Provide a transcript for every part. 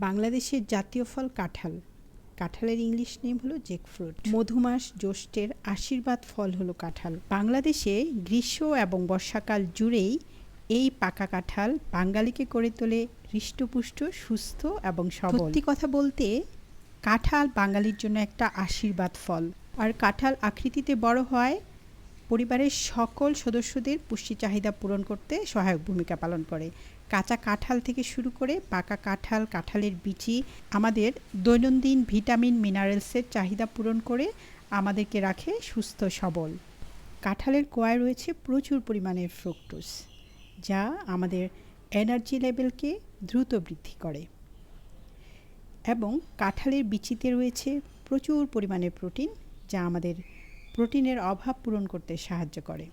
বাংলাদেশের জাতীয় ফল কাঁঠাল। কাঁঠালের ইংলিশ নেম হলো জেকফ্রুট মধুমাস জ্যৈষ্ঠের আশীর্বাদ ফল হলো কাঁঠাল। বাংলাদেশে গ্রীষ্ম এবং বর্ষাকাল জুড়েই এই পাকা কাঁঠাল বাঙালিকে করে তোলে হৃষ্টপুষ্ট, সুস্থ এবং সবল। সত্যি কথা বলতে কাঁঠাল বাঙালির জন্য একটা আশীর্বাদ ফল। আর কাঁঠাল আকৃতিতে বড় হয় পরিবারের সকল সদস্যদের পুষ্টি চাহিদা পূরণ করতে সহায়ক ভূমিকা পালন করে। কাঁচা কাঁঠাল থেকে শুরু করে পাকা কাঁঠাল, কাঁঠালের বিচি, আমাদের দৈনন্দিন ভিটামিন, মিনারেলসের চাহিদা পূরণ করে আমাদেরকে রাখে সুস্থ, সবল। কাঁঠালের কোয়ায় রয়েছে প্রচুর পরিমাণের ফ্রুক্টোজ যা আমাদের এনার্জি লেভেলকে দ্রুত বৃদ্ধি করে। এবং কাঁঠালের বিচিতে রয়েছে প্রচুর পরিমাণে প্রোটিন যা আমাদের প্রোটিনের অভাব পূরণ করতে সাহায্য করে।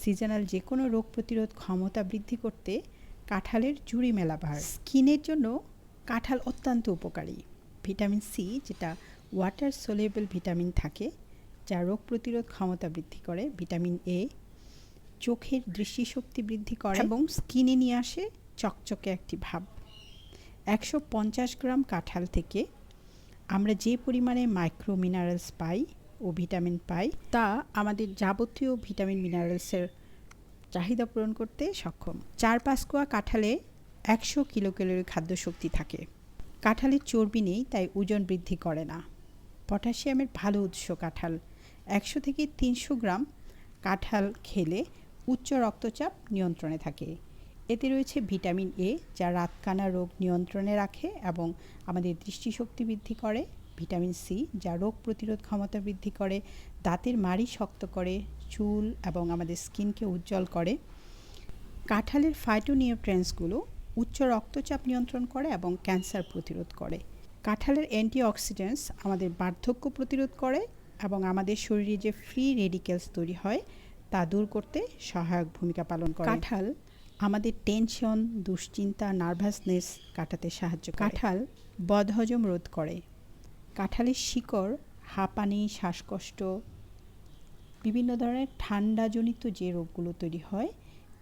সিজনাল যে কোনো রোগ প্রতিরোধ ক্ষমতা বৃদ্ধি করতে কাঁঠালের জুড়ি মেলা ভার। স্কিনের জন্য কাঁঠাল অত্যন্ত উপকারী। ভিটামিন সি যেটা ওয়াটার সোলেবল ভিটামিন থাকে, যা রোগ প্রতিরোধ ক্ষমতা বৃদ্ধি করে, ভিটামিন এ চোখের দৃষ্টিশক্তি বৃদ্ধি করে এবং স্কিনে নিয়ে আসে চকচকে একটি ভাব। একশো পঞ্চাশ গ্রাম কাঁঠাল থেকে আমরা যে পরিমাণে মাইক্রো মিনারেলস পাই ও ভিটামিন পাই, তা আমাদের যাবতীয় ভিটামিন মিনারেলসের চাহিদা পূরণ করতে সক্ষম। চার পাঁচ কোয়া কাঁঠালে একশো কিলো ক্যালোরি খাদ্য শক্তি থাকে। কাঁঠালের চর্বি নেই, তাই ওজন বৃদ্ধি করে না। পটাশিয়ামের ভালো উৎস কাঁঠাল। একশো থেকে তিনশো গ্রাম কাঁঠাল খেলে উচ্চ রক্তচাপ নিয়ন্ত্রণে থাকে। এতে রয়েছে ভিটামিন এ, যা রাতকানা রোগ নিয়ন্ত্রণে রাখে এবং আমাদের দৃষ্টিশক্তি বৃদ্ধি করে। ভিটামিন সি যা রোগ প্রতিরোধ ক্ষমতা বৃদ্ধি করে দাঁতের মাড়ি শক্ত করে চুল এবং আমাদের স্কিনকে উজ্জ্বল করে। কাঁঠালের ফাইটোনিউট্রেন্সগুলো উচ্চ রক্তচাপ নিয়ন্ত্রণ করে এবং ক্যান্সার প্রতিরোধ করে। কাঁঠালের অ্যান্টিঅক্সিডেন্টস আমাদের বার্ধক্য প্রতিরোধ করে এবং আমাদের শরীরে যে ফ্রি রেডিকেলস তৈরি হয় তা দূর করতে সহায়ক ভূমিকা পালন করে। কাঁঠাল আমাদের টেনশন দুশ্চিন্তা নার্ভাসনেস কাটাতে সাহায্য কাঁঠাল বদহজম রোধ করে। কাঁঠালের শিকড়, হাঁপানি, শ্বাসকষ্ট, বিভিন্ন ধরনের ঠান্ডাজনিত যে রোগগুলো তৈরি হয়,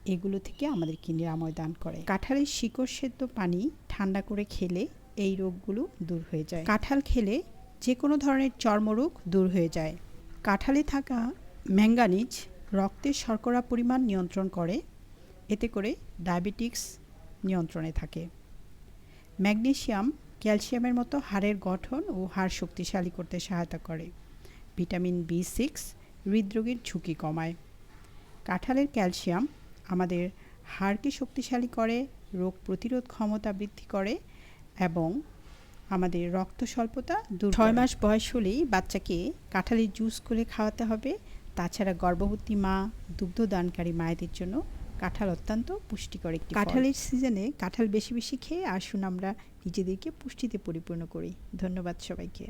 এগুলো থেকে আমাদেরকে নিরাময় দান করে। কাঁঠালের শিকড় সেদ্ধ পানি ঠান্ডা করে খেলে এই রোগগুলো দূর হয়ে যায়। কাঁঠাল খেলে যে কোনো ধরনের চর্মরোগ দূর হয়ে যায়। কাঁঠালে থাকা ম্যাঙ্গানিজ রক্তের শর্করা পরিমাণ নিয়ন্ত্রণ করে, এতে করে ডায়াবেটিক্স নিয়ন্ত্রণে থাকে। ম্যাগনেশিয়াম ক্যালসিয়ামের মতো হাড়ের গঠন ও হাড় শক্তিশালী করতে সহায়তা করে। ভিটামিন বি সিক্স হৃদরোগের ঝুঁকি কমায়। কাঁঠালের ক্যালসিয়াম আমাদের হাড়কে শক্তিশালী করে রোগ প্রতিরোধ ক্ষমতা বৃদ্ধি করে এবং আমাদের রক্ত স্বল্পতা দূর ছয় মাস বয়স হলেই বাচ্চাকে কাঁঠালের জুস করে খাওয়াতে হবে। তাছাড়া গর্ভবতী মা দুগ্ধদানকারী মায়েদের জন্য কাঁঠাল অত্যন্ত পুষ্টিকর একটি কাঁঠালের সিজনে কাঁঠাল বেশি বেশি খেয়ে আসুন আমরা নিজেদেরকে পুষ্টিতে পরিপূর্ণ করি। ধন্যবাদ সবাইকে।